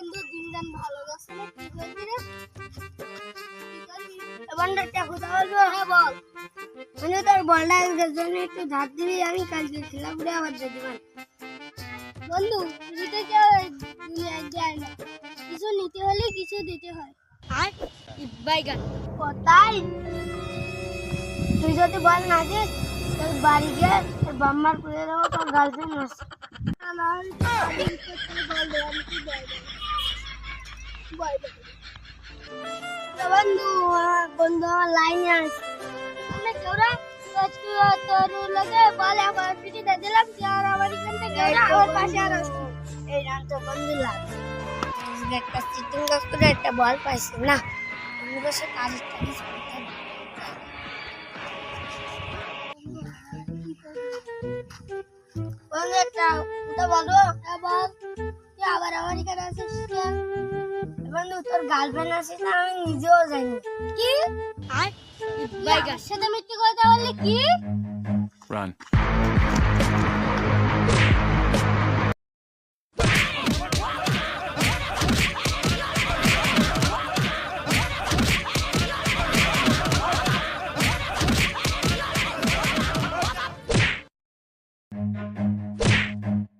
বন্ধু দিন দিন ভালো যাচ্ছে না কি করবি রে? এবার একটা কথা বলব? হ্যাঁ বল। মানে তোর বলটা জন্য একটু ধার দিবি আমি কালকে খেলা করে আবার যেতে পারি বন্ধু দিতে কেউ দুনিয়ায় যায় না। কিছু নিতে হলে কিছু দিতে হয়। আর? বাইগান। কোথায় তুই যদি বল না দিস তোর বাড়ি গিয়ে তোর বাম্মার করে দেবো তোর গার্লফ্রেন্ড বল আমি বল আমি কি আর আমার এখান থেকে ওরা আমার পাশে আর আসতো এই রান তো বন্ধু লাগ একটা চিটিং গাছ করে একটা বল পাইছে না আমি বসে কাজ টাজ করতে হবে। বন্ধু একটা বন্ধু তোর গার্লফ্রেন্ড আসিস না আমি নিজেও জানি কি? আর বাইকার সাথে মিথ্যে কথা বললি কি? Run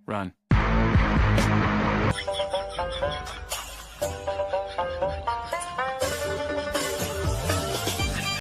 Run.